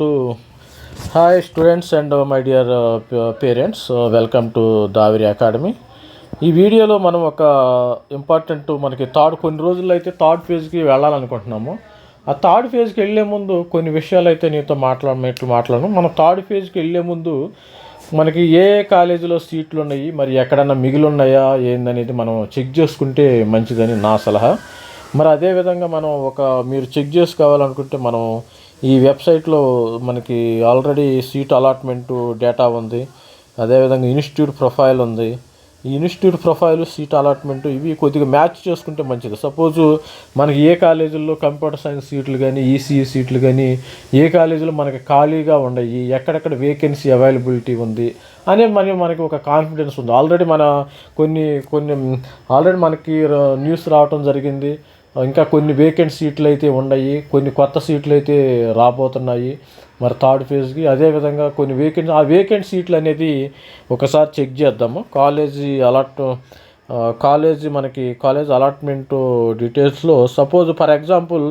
To hi students and my dear parents welcome to Daviri academy ఈ వీడియోలో మనం ఒక ఇంపార్టెంట్ మనకి థర్డ్ కొన్ని రోజుల్లో అయితే థర్డ్ ఫేజ్కి వెళ్ళాలనుకుంటున్నాము. ఆ థర్డ్ ఫేజ్కి వెళ్ళే ముందు కొన్ని విషయాలు అయితే నీతో మాట్లాడినట్లు మాట్లాడను. మనం థర్డ్ ఫేజ్కి వెళ్ళే ముందు మనకి ఏ కాలేజీలో సీట్లు ఉన్నాయి మరి ఎక్కడన్నా మిగిలి ఉన్నాయా ఏందనేది మనం చెక్ చేసుకుంటే మంచిదని నా సలహా. మరి అదేవిధంగా మనం ఒక మీరు చెక్ చేసుకోవాలనుకుంటే మనం ఈ వెబ్సైట్లో మనకి ఆల్రెడీ సీట్ అలాట్మెంట్ డేటా ఉంది. అదేవిధంగా ఇన్స్టిట్యూట్ ప్రొఫైల్ ఉంది. ఈ ఇన్స్టిట్యూట్ ప్రొఫైల్ సీట్ అలాట్మెంట్ ఇవి కొద్దిగా మ్యాచ్ చేసుకుంటే మంచిది. సపోజ్ మనకి ఏ కాలేజీల్లో కంప్యూటర్ సైన్స్ సీట్లు కానీ ఈసీఈ సీట్లు కానీ ఏ కాలేజీలో మనకి ఖాళీగా ఉన్నాయి ఎక్కడెక్కడ వేకెన్సీ అవైలబిలిటీ ఉంది అనే మరి మనకి ఒక కాన్ఫిడెన్స్ ఉంది. ఆల్రెడీ మన కొన్ని కొన్ని ఆల్రెడీ మనకి న్యూస్ రావటం జరిగింది. ఇంకా కొన్ని వేకెంట్ సీట్లు అయితే ఉన్నాయి కొన్ని కొత్త సీట్లు అయితే రాబోతున్నాయి. మరి థర్డ్ ఫేజ్కి అదేవిధంగా కొన్ని వేకెంట్ ఆ వేకెంట్ సీట్లు అనేది ఒకసారి చెక్ చేద్దాము. కాలేజీ అలాట్ కాలేజీ మనకి కాలేజ్ అలాట్మెంట్ డీటెయిల్స్లో సపోజ్ ఫర్ ఎగ్జాంపుల్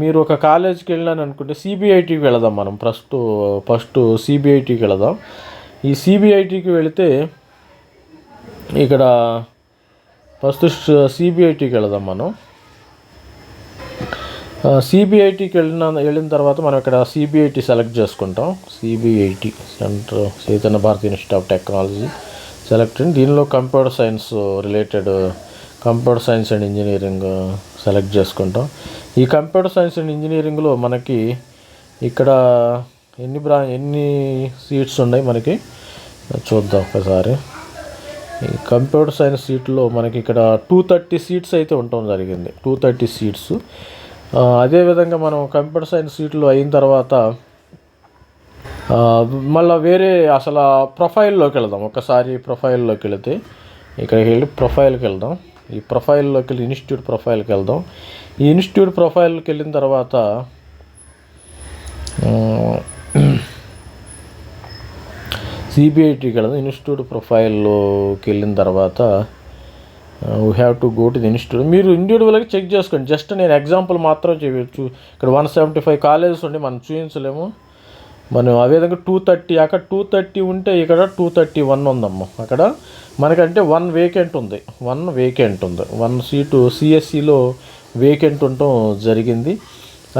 మీరు ఒక కాలేజీకి వెళ్ళాను అనుకుంటే సిబిఐటికి వెళదాం మనం. ఫస్ట్ ఫస్ట్ సిబిఐటికి వెళదాం. ఈ సిబిఐటికి వెళితే ఇక్కడ ఫస్ట్ సిబిఐటికి వెళదాం మనం. సిబిఐటికి వెళ్ళిన వెళ్ళిన తర్వాత మనం ఇక్కడ సిబిఐటి సెలెక్ట్ చేసుకుంటాం. CBIT centre Chaitanya Bharath institute of technology select దీనిలో computer science related computer science and engineering select చేసుకుంటాం. ఈ కంప్యూటర్ సైన్స్ అండ్ ఇంజనీరింగ్లో మనకి ఇక్కడ ఎన్ని బ్రా ఎన్ని సీట్స్ ఉన్నాయి మనకి? చూద్దాం ఒకసారి. ఈ కంప్యూటర్ సైన్స్ సీట్లో మనకి ఇక్కడ టూ థర్టీ సీట్స్ అయితే ఉండటం జరిగింది. టూ థర్టీ సీట్స్ అదేవిధంగా మనం కంప్యూటర్ సైన్స్ సీట్లు అయిన తర్వాత మళ్ళీ వేరే అసలు ఆ ప్రొఫైల్లోకి వెళ్దాం. ఒకసారి ప్రొఫైల్లోకి వెళితే ఇక్కడికి వెళ్ళి ప్రొఫైల్కి వెళ్దాం. ఈ ప్రొఫైల్లోకి వెళ్ళి ఇన్స్టిట్యూట్ ప్రొఫైల్కి వెళ్దాం. ఈ ఇన్స్టిట్యూట్ ప్రొఫైల్కి వెళ్ళిన తర్వాత సిబిఐటికి వెళ్దాం. ఇన్స్టిట్యూట్ ప్రొఫైల్లోకి వెళ్ళిన తర్వాత we have to go to the institute మీరు ఇండివిజువల్గా చెక్ చేసుకోండి. జస్ట్ నేను ఎగ్జాంపుల్ మాత్రం చేయవచ్చు ఇక్కడ వన్ సెవెంటీ ఫైవ్ కాలేజెస్ ఉండి మనం చూపించలేము మనం ఆ విధంగా టూ థర్టీ అక్కడ టూ థర్టీ ఉంటే ఇక్కడ టూ థర్టీ వన్ ఉందమ్మ. అక్కడ మనకంటే వన్ వేకెంట్ ఉంది. వన్ వేకెంట్ ఉంది. వన్ సీటు సిఎస్సిలో వేకెంట్ ఉండటం జరిగింది.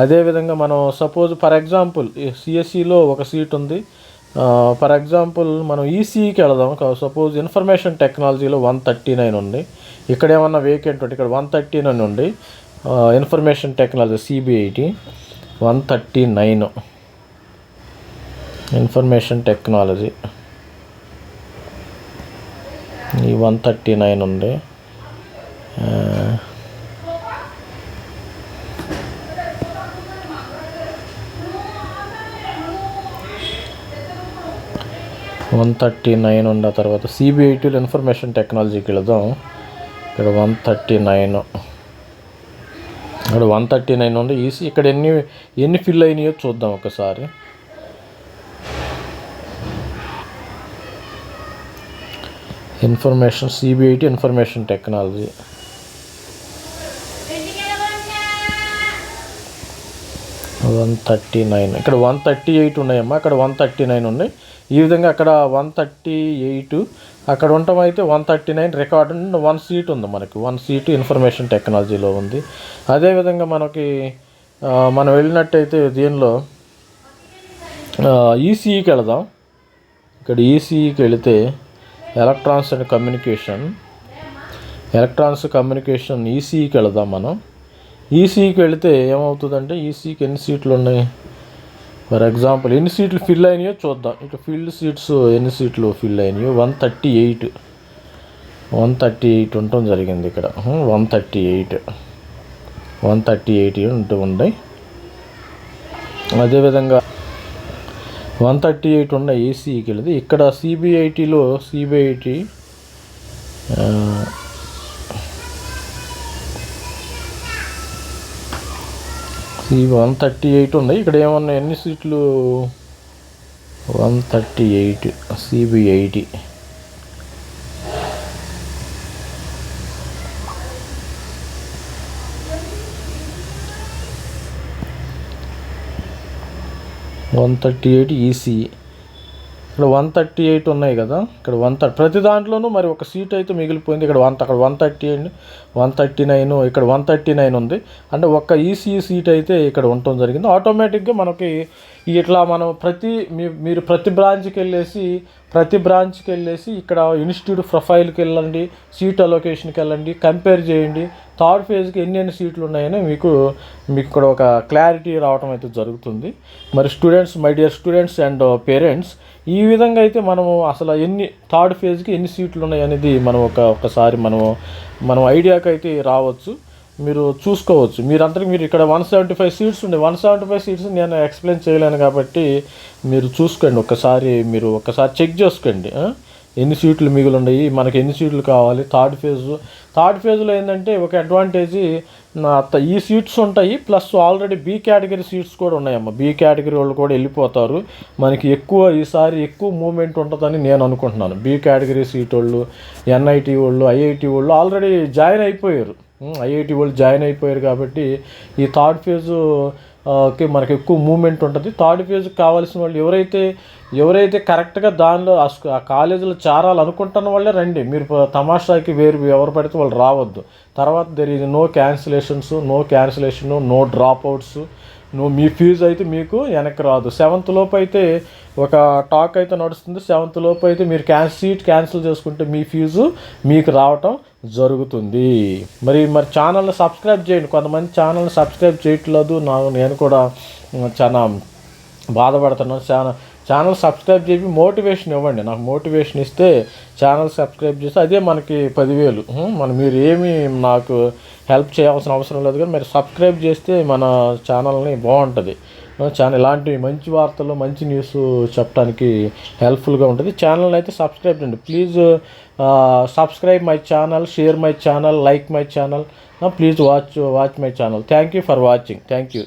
అదేవిధంగా మనం సపోజ్ ఫర్ ఎగ్జాంపుల్ సిఎస్సిలో ఒక సీట్ ఉంది. ఫర్ ఎగ్జాంపుల్ మనం ఈసీఈకి వెళదాం. సపోజ్ ఇన్ఫర్మేషన్ టెక్నాలజీలో వన్ థర్టీ నైన్ ఉంది. ఇక్కడ ఏమన్నా వేకెంట్ ఉంటే ఇక్కడ వన్ థర్టీ నైన్ ఉంది information technology CBIT one thirty nine information technology ఈ వన్ థర్టీ నైన్ ఉంది వన్ థర్టీ నైన్ ఉన్న తర్వాత సిబిఐటీలో ఇన్ఫర్మేషన్ టెక్నాలజీకి వెళదాం. ఇక్కడ వన్ థర్టీ నైన్ ఇక్కడ వన్ థర్టీ నైన్ ఉంది ఈసీ ఇక్కడ ఎన్ని ఎన్ని ఫిల్ అయినాయో చూద్దాం ఒకసారి. Information CBIT information technology one thirty nine ఇక్కడ వన్ థర్టీ ఎయిట్ ఉన్నాయమ్మా. అక్కడ వన్ థర్టీ నైన్ ఉన్నాయి ఈ విధంగా అక్కడ వన్ థర్టీ ఎయిట్ అక్కడ ఉండటం అయితే one thirty nine record one seat ఉంది మనకి. వన్ సీట్ ఇన్ఫర్మేషన్ టెక్నాలజీలో ఉంది. అదేవిధంగా మనకి మనం వెళ్ళినట్టయితే దీనిలో ఈసీఈకి వెళదాం. ఇక్కడ ఈసీఈకి వెళితే electronics and communication electronics communication ఈసీఈకి వెళదాం మనం. ఈసీకి వెళితే ఏమవుతుందంటే ఈసీకి ఎన్ని సీట్లు ఉన్నాయి? ఫర్ ఎగ్జాంపుల్ ఎన్ని సీట్లు ఫిల్ అయినాయో చూద్దాం. ఇక ఫిల్డ్ సీట్స్ ఎన్ని సీట్లు fill అయినాయో. One thirty eight one thirty eight ఉండటం జరిగింది ఇక్కడ. One thirty eight one thirty eight ఉంటూ ఉన్నాయి అదేవిధంగా వన్ థర్టీ ఎయిట్ ఉన్న ఏసీకి వెళ్ళింది. ఇక్కడ సిబిఐటీలో సిబిఐటీ ఈ వన్ థర్టీ ఎయిట్ ఉంది. ఇక్కడ ఏమన్నా ఎన్ని సీట్లు? One thirty eight CBIT one thirty eight EC. ఇక్కడ వన్ థర్టీ ఎయిట్ ఉన్నాయి కదా. ఇక్కడ వన్ థర్టీ ప్రతి దాంట్లోనూ మరి ఒక సీట్ అయితే మిగిలిపోయింది. ఇక్కడ వన్ అక్కడ one thirty eight one thirty nine ఇక్కడ వన్ థర్టీ నైన్ ఉంది. అంటే ఒక్క ఈసీ సీట్ అయితే ఇక్కడ ఉండటం జరిగింది. ఆటోమేటిక్గా మనకి ఇట్లా మనం ప్రతి మీ- మీరు ప్రతి బ్రాంచ్కి వెళ్ళేసి ప్రతి బ్రాంచ్కి వెళ్ళేసి ఇక్కడ ఇన్స్టిట్యూట్ ప్రొఫైల్కి వెళ్ళండి సీట్ అలొకేషన్కి వెళ్ళండి కంపేర్ చేయండి. థర్డ్ ఫేజ్కి ఎన్ని ఎన్ని సీట్లు ఉన్నాయని మీకు మీకు ఇక్కడ ఒక క్లారిటీ రావడం అయితే జరుగుతుంది. మరి students my dear students and parents ఈ విధంగా అయితే మనము అసలు ఎన్ని థర్డ్ ఫేజ్కి ఎన్ని సీట్లు ఉన్నాయి అనేది మనం ఒక ఒకసారి మనము మనం ఐడియాకి అయితే రావచ్చు. మీరు చూసుకోవచ్చు. మీరందరికీ మీరు ఇక్కడ వన్ సెవెంటీ ఫైవ్ సీట్స్ ఉండే. వన్ సెవెంటీ ఫైవ్ సీట్స్ నేను ఎక్స్ప్లెయిన్ చేయలేను కాబట్టి మీరు చూసుకోండి. ఒకసారి మీరు ఒకసారి చెక్ చేసుకోండి. ఎన్ని సీట్లు మిగులు ఉన్నాయి మనకి ఎన్ని సీట్లు కావాలి థర్డ్ ఫేజ్. థర్డ్ ఫేజ్లో ఏంటంటే ఒక అడ్వాంటేజ్ నా ఈ సీట్స్ ఉంటాయి plus already B category seats కూడా ఉన్నాయమ్మ. బీ కేటగిరీ వాళ్ళు కూడా వెళ్ళిపోతారు. మనకి ఎక్కువ ఈసారి ఎక్కువ మూమెంట్ ఉంటుందని నేను అనుకుంటున్నాను. బీ కేటగిరీ సీట్ వాళ్ళు ఎన్ఐటి వాళ్ళు ఐఐటి వాళ్ళు ఆల్రెడీ జాయిన్ అయిపోయారు. ఐఐటి వాళ్ళు జాయిన్ అయిపోయారు కాబట్టి ఈ థర్డ్ ఫేజు కి మనకి ఎక్కువ మూమెంట్ ఉంటుంది. థర్డ్ ఫేజ్కి కావాల్సిన వాళ్ళు ఎవరైతే ఎవరైతే కరెక్ట్గా దానిలో ఆ కాలేజీలో చేరాలనుకుంటున్న వాళ్ళే రండి. మీరు తమాషాకి వేరు ఎవరు పడితే వాళ్ళు రావద్దు. తర్వాత తెలియదు no cancellations no cancellation no dropouts నువ్వు మీ ఫీజు అయితే మీకు వెనక్కి రాదు. సెవెంత్ లోపు అయితే ఒక టాక్ అయితే నడుస్తుంది. సెవెంత్ లోపు అయితే మీరు క్యాన్ సీట్ క్యాన్సిల్ చేసుకుంటే మీ ఫీజు మీకు రావటం జరుగుతుంది. మరి మరి ఛానల్ని సబ్స్క్రైబ్ చేయండి. కొంతమంది ఛానల్ని సబ్స్క్రైబ్ చేయట్లేదు. నా నేను కూడా చాలా బాధపడుతున్నాను. చాలా ఛానల్ సబ్స్క్రైబ్ చేసి మోటివేషన్ ఇవ్వండి. నాకు మోటివేషన్ ఇస్తే ఛానల్ సబ్స్క్రైబ్ చేస్తే అదే మనకి పదివేలు. మనం మన మీరు ఏమి నాకు హెల్ప్ చేయాల్సిన అవసరం లేదు కానీ మీరు సబ్స్క్రైబ్ చేస్తే మన ఛానల్ని బాగుంటుంది. ఛానల్ ఇలాంటి మంచి వార్తలు మంచి న్యూస్ చెప్పడానికి హెల్ప్ఫుల్గా ఉంటుంది. ఛానల్ అయితే సబ్స్క్రైబ్ చేయండి. Please subscribe my channel share my channel like my channel. Please watch watch my channel. Thank you for watching. Thank you.